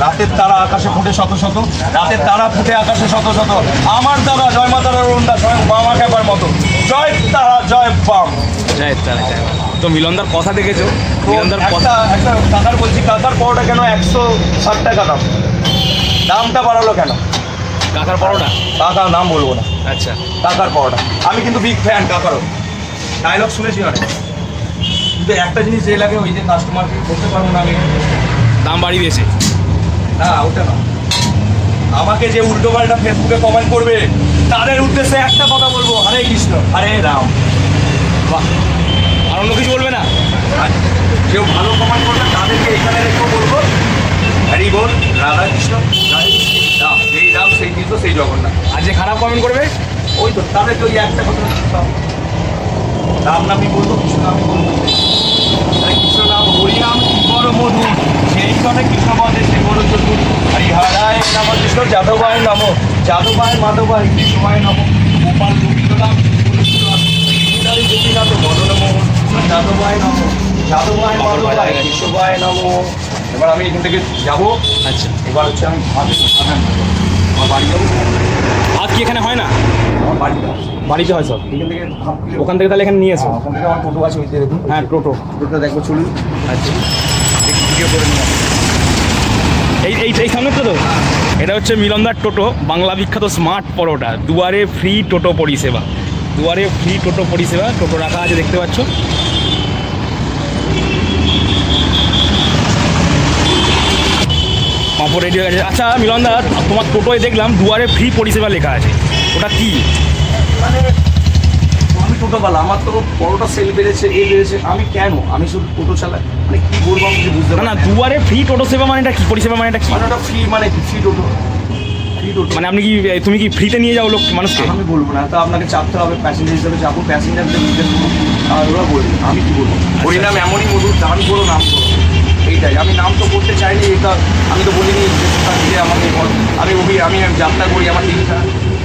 রাতের তারা আকাশে ফুটে শত শত রাতের তারা ফুটে আকাশে শত শত। আমার দাদা জয় মাতার অরুণদা স্বয়ং বামা খেপার মতো। জয় তারা জয় বাম। জয় তারা জয় তো মিলনদার কথা দেখেছ? মিলনদার কথা একটা কাকার বলছি কাকার পরোটা কেন একশো ষাট টাকা দাম? দামটা বাড়ালো কেন? কাকার পরোটা? কাকার নাম বলব না। আচ্ছা। কাকার পরোটা। আমি কিন্তু বিগ ফ্যান কাকারও। ডায়লগ শুনেছি অনেক। কিন্তু একটা জিনিস যে লাগে ওই যে কাস্টমারকে করতে পারব না আমি। দাম বাড়িয়ে দিয়েছে। না, ওটা না। আমাকে যে উল্টো পাল্টা ফেসবুকে কমেন্ট করবে, তাদের উদ্দেশ্যে একটা কথা বলব। হরে কৃষ্ণ, হরে রাম। বাহ, আর অন্য কিছু বলবে না? কেউ ভালো কমেন্ট করবে তাদেরকে এখানে রেখেও বলব। হরি বল, রাধা কৃষ্ণ রাম যেই রাম, সেই কৃষ্ণ, সেই জগন্নাথ। আর যে খারাপ কমেন্ট করবে, ওই তো তাদেরকে ওই একটা কথা। রাম নামই বলব, কৃষ্ণ নামই বলব। কৃষ্ণ নাম, হরি নাম, কি বড় মধু সেই জনে কৃষ্ণ বধে সে বড় চতুর হরিহরায় নাম কৃষ্ণ যাদবায় নম। যাদবায় মাধবায় কৃষ্ণমায় নম। গোপাল গোবিন্দ নাম গোপীনাথ মদন যাদবায় নম। যাদবায় মাধবায় কৃষ্ণবায় নম। এবার আমি এখান থেকে যাব। আচ্ছা। এবার হচ্ছে আমি ভাবি আমার বাড়ি যাব। ভাত কি এখানে হয় না? আমার বাড়িতে হয় সব? এখান থেকে ওখান থেকে তাহলে এখানে নিয়ে এসো। ওখান থেকে আমার টোটো আছে ওই দেখুন। হ্যাঁ টোটো। টোটোটা দেখব চলুন। আচ্ছা। ভিডিও করে নিলাম এই এই এই সামনে তো? এটা হচ্ছে মিলনদার টোটো, বাংলা বিখ্যাত স্মার্ট পরোটা। দুয়ারে ফ্রি টোটো পরিষেবা। দুয়ারে ফ্রি টোটো পরিষেবা, টোটো রাখা আছে, দেখতে পাচ্ছ। পাঁপড় রেডি হয়ে গেছে। আচ্ছা মিলনদা তোমার টোটোয় দেখলাম দুয়ারে ফ্রি পরিষেবা লেখা আছে। ওটা কি? মানে টোটোওয়ালা আমার তো বড়টা সেল বেড়েছে এ বেড়েছে। আমি কেন? আমি শুধু টোটো চালাই। মানে কি বলব আমি বুঝতে না না দুয়ারে ফ্রি টোটো সেবা মানেটা কি? পরিষেবা মানেটা কি? মানে ওটা ফ্রি মানে কি? ফ্রি টোটো। মানে আপনি কি তুমি কি ফ্রিতে নিয়ে যাও লোক মানুষকে? আমি বলব না তো আপনাকে চাপতে হবে প্যাসেঞ্জার হিসেবে যাব প্যাসেঞ্জারদের জিজ্ঞেস আর ওরা বলবে আমি কি বলব? হরিনাম এমনই মধুর দান করো নাম করো। এইটাই আমি নাম তো করতে চাইনি এটা আমি তো বলিনি যে আমাকে। আমি অভি আমি যাত্রা করি আমার তিনটা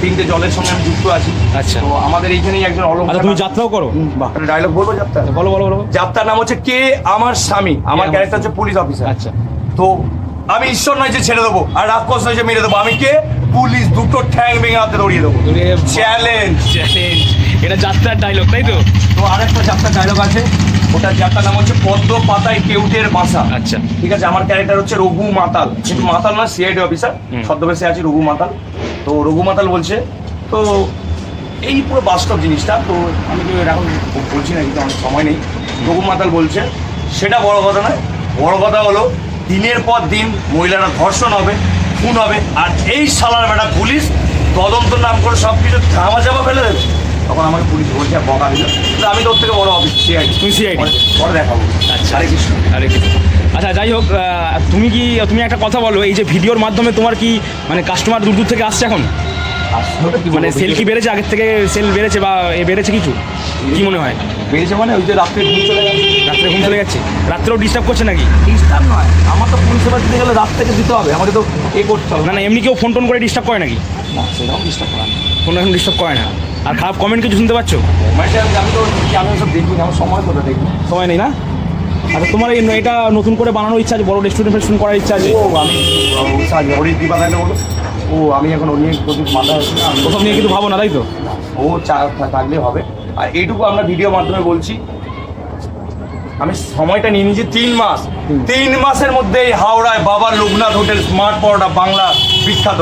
তিনটে জলের সঙ্গে আমি যুক্ত আছি। আচ্ছা। তো আমাদের এইখানেই একজন অলঙ্কার আচ্ছা তুমি যাত্রাও করো? বাহ। ডায়লগ বলব যাত্রা বলো বলো বলো। যাত্রার নাম হচ্ছে কে আমার স্বামী। আমার আমার ক্যারেক্টার হচ্ছে পুলিশ অফিসার আচ্ছা। তো আমি ঈশ্বর নয় যে ছেড়ে দেবো আর রাক্ষস নয় যে মেরে দেবো। আমি কে? পুলিশ দুটো ঠ্যাং ভেঙে হাতে দৌড়িয়ে দেবো। চ্যালেঞ্জ চ্যালেঞ্জ এটা যাত্রার ডায়লগ তাই তো? তো আরেকটা যাত্রার ডায়লগ আছে। ওটার যাত্রার নাম হচ্ছে পদ্ম পাতায় কেউটের বাসা। আচ্ছা। ঠিক আছে আমার ক্যারেক্টার হচ্ছে রঘু মাতাল। কিন্তু মাতাল না সিআইডি অফিসার। ছদ্মবেশে আছে রঘু মাতাল। তো রঘু মাতাল বলছে তো এই পুরো বাস্তব জিনিসটা তো আমি তো এখন বলছি না কিন্তু অনেক সময় নেই। রঘু মাতাল বলছে সেটা বড় কথা নয়। বড় কথা হলো দিনের পর দিন মহিলারা ধর্ষণ হবে খুন হবে আর এই সালার বেটা পুলিশ তদন্ত নাম করে সব কিছু ধামা চাপা ফেলে দেবে। তখন আমাকে পুলিশ বলছে আর বকা দিল। কিন্তু আমি তোর থেকে বড় অফিস সিআইডি তুমি CID? পরে দেখাবো। আচ্ছা। হরে কৃষ্ণ। আরে কি আচ্ছা যাই হোক তুমি কি তুমি একটা কথা বলো এই যে ভিডিওর মাধ্যমে তোমার কি মানে কাস্টমার দূর দূর থেকে আসছে এখন? মানে সেল কি বেড়েছে? আগের থেকে সেল বেড়েছে বা এ বেড়েছে কিছু? কি মনে হয়? বেড়েছে মানে ওই যে রাত্রে ঘুম চলে গেছে। রাত্রে ঘুম চলে গেছে? রাত্রেও ডিস্টার্ব করছে নাকি? ডিস্টার্ব নয়। আমার তো পরিষেবা দিতে গেলে রাত থেকে দিতে হবে। আমাকে তো এ করতে হবে। না না এমনি কেউ ফোন টোন করে ডিস্টার্ব করে নাকি? না সেটাও ডিস্টার্ব করা না ফোন এখন ডিস্টার্ব করে না। আর খারাপ কমেন্ট কিছু শুনতে পাচ্ছ? আমি তো আমি সব দেখি না, আমার সময় দেখি? সময় নেই না? আচ্ছা তোমার এই এটা নতুন করে বানানোর ইচ্ছা আছে বড় রেস্টুরেন্ট ফেস্টুরেন্ট করার ইচ্ছা আছে? ও আমি দিবা তাহলে বলো। ও আমি এখন ও নিয়ে প্রতি মাথা ওসব নিয়ে কিন্তু ভাবো না তাই তো? ও চা থাকলে হবে। আর এইটুকু আমরা ভিডিও মাধ্যমে বলছি আমি সময়টা নিয়ে নিয়েছি তিন মাস। তিন মাসের মধ্যে এই হাওড়ায় বাবার লোকনাথ হোটেল স্মার্ট পরোটা বাংলা বিখ্যাত।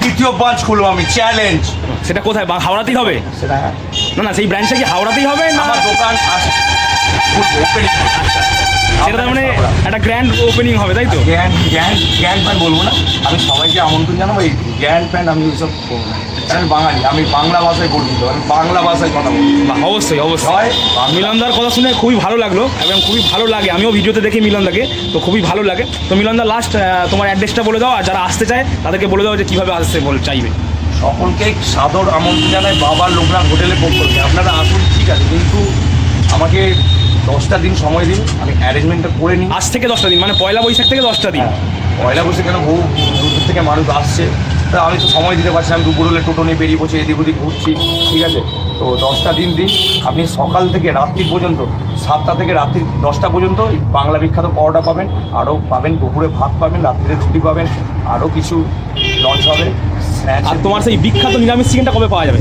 তৃতীয় ব্রাঞ্চ খুলবো আমি চ্যালেঞ্জ সেটা কোথায়? বা হাওড়াতেই হবে? সেটা হ্যাঁ। না না সেই ব্রাঞ্চটা কি হাওড়াতেই হবে না? আমার দোকান সেটা তার মানে একটা গ্র্যান্ড ওপেনিং হবে তাই তো? জ্ঞান জ্ঞান জ্ঞান প্যান্ট বলব না। আমি সবাইকে আমন্ত্রণ জানাব এই জ্ঞান প্যান্ট আমি ওইসব করব না। আমি বাঙালি আমি বাংলা ভাষায় গর্বিত আমি বাংলা ভাষায় কথা বলি অবশ্যই অবশ্যই। মিলনদার কথা শুনে খুবই ভালো লাগল এবং খুবই ভালো লাগে। আমিও ভিডিওতে দেখি মিলনদাকে তো খুবই ভালো লাগে। তো মিলনদা লাস্ট তোমার অ্যাড্রেসটা বলে দাও আর যারা আসতে চায় তাদেরকে বলে দাও যে কীভাবে আসতে বল চাইবে। সকলকে সাদর আমন্ত্রণ জানাই বাবার লোকনাথ হোটেলে ফোন করবে। আপনারা আসুন ঠিক আছে কিন্তু আমাকে দশটা দিন সময় দিন আমি অ্যারেঞ্জমেন্টটা করে নিই। আজ থেকে দশটা দিন মানে পয়লা বৈশাখ থেকে দশটা দিন। হ্যাঁ, পয়লা বৈশাখ কেন বহু দূর দূর থেকে মানুষ আসছে? তা আমি তো সময় দিতে পারছি আমি দুপুর হলে টোটো নিয়ে বেরিয়ে পড়ছি এদিক ওদিক ঘুরছি ঠিক আছে? তো দশটা দিন দিন আপনি সকাল থেকে রাত্রি পর্যন্ত সাতটা থেকে রাত্রি দশটা পর্যন্ত বাংলা বিখ্যাত পরোটা পাবেন আরও পাবেন দুপুরে ভাত পাবেন রাত্রিতে রুটি পাবেন আরও কিছু লঞ্চ হবে। আর তোমার সেই বিখ্যাত নিরামিষ চিকেনটা কবে পাওয়া যাবে?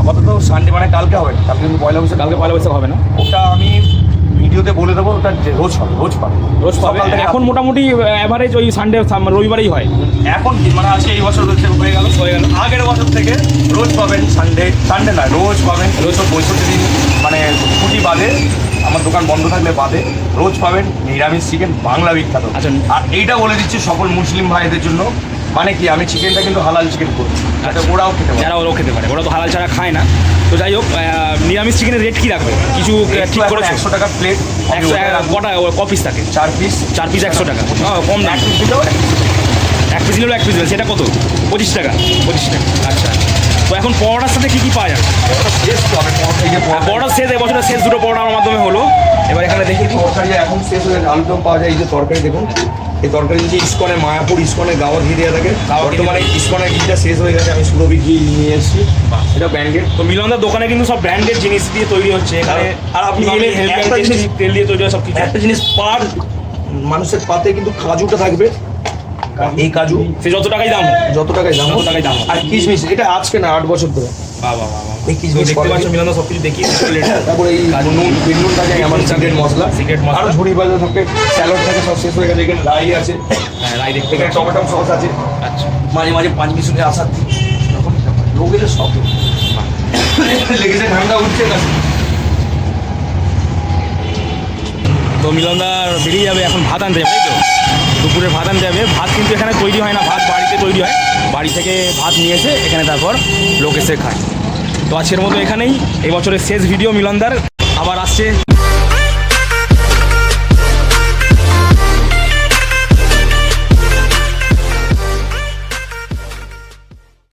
আপাতত সানডে মানে কালকে হবে। কালকে কিন্তু পয়লা বৈশাখ কালকে পয়লা বৈশাখ হবে না? ওটা আমি ভিডিওতে বলে দেবো ওটা রোজ হবে রোজ পাবে। রোজ পাবে। এখন মোটামুটি অ্যাভারেজ ওই সানডে রবিবারেই হয়। এখন মানে আজকে এই বছর হচ্ছে হয়ে গেল হয়ে গেল। আগের বছর থেকে রোজ পাবেন সানডে সানডে না রোজ পাবেন রোজ পঁয়ষট্টি দিন মানে ছুটি বাদে আমার দোকান বন্ধ থাকলে বাদে রোজ পাবেন নিরামিষ চিকেন বাংলা বিখ্যাত। আচ্ছা। আর এইটা বলে দিচ্ছি সকল মুসলিম ভাইদের জন্য মানে কি আমি চিকেনটা কিন্তু হালাল চিকেন করি। যাতে ওরাও খেতে পারে। যারা ওরাও খেতে পারে ওরা তো হালাল ছাড়া খায় না। তো যাই হোক নিরামিষ চিকেনের রেট কী রাখবে? কিছু ঠিক করেছ? একশো টাকা প্লেট একশো কটা ক পিস থাকে? চার পিস চার পিস একশো টাকা। কম দাম এক পিস দিলেও এক পিস নিলেও এক পিস সেটা কত? পঁচিশ টাকা। পঁচিশ টাকা। আচ্ছা। তো এখন পরোটার সাথে কী কী পাওয়া যাবে? শেষ তো পরোটা শেষ এবছরের শেষ দুটো পরোটা আমার মাধ্যমে হলো। এবার এখানে দেখি। এখন শেষ হয়ে আলুদম পাওয়া যায় এই যে তরকারি দেখুন। এই তরকারি যদি ইস্কনে মায়াপুর ইস্কনে গাওয়া ঘি দেওয়া থাকে। বর্তমানে ইস্কনের ঘিটা শেষ হয়ে গেছে আমি সুরভি ঘি নিয়ে এসেছি। এটা ব্র্যান্ডেড তো মিলনদার দোকানে কিন্তু সব ব্র্যান্ডেড জিনিস দিয়ে তৈরি হচ্ছে এখানে আর আপনি হেলথ একটা জিনিস- তেল দিয়ে তৈরি হয় সব কিছু একটা জিনিস পার মানুষের পাতে কিন্তু কাজুটা থাকবে। এই কাজু। সে যত টাকাই দাম। যত টাকায় দাম। যত টাকাই দাম। আর কিশমিশ এটা আজকে না আট বছর ধরে। বাহ বাহ বাহ বাহ। এই কিশমিশ দেখতে সব কিছু দেখিয়ে তারপরে এই নুন নুন থাকে আমার সিক্রেট মশলা। Secret মশলা। আরও ঝুড়ি বাজা থাকে স্যালাড থাকে সব শেষ হয়ে গেছে এখানে রাই আছে। হ্যাঁ রাই দেখতে এখানে টমেটো সস আছে। আচ্ছা। মাঝে মাঝে পাঁচ মিনিটে আসার লোক এলে সব লেগেছে ঠান্ডা উঠছে না তো মিলনদার বেরিয়ে যাবে এখন ভাত আনতে যাবে, তাই তো? দুপুরে ভাত আনতে যাবে। ভাত কিন্তু এখানে তৈরি হয় না, ভাত বাড়িতে তৈরি হয়। বাড়ি থেকে ভাত নিয়ে এসে এখানে তারপর লোক এসে খায়। তো আজকের মতো এখানেই। এবছরের বছরের শেষ ভিডিও মিলনদার আবার আসছে।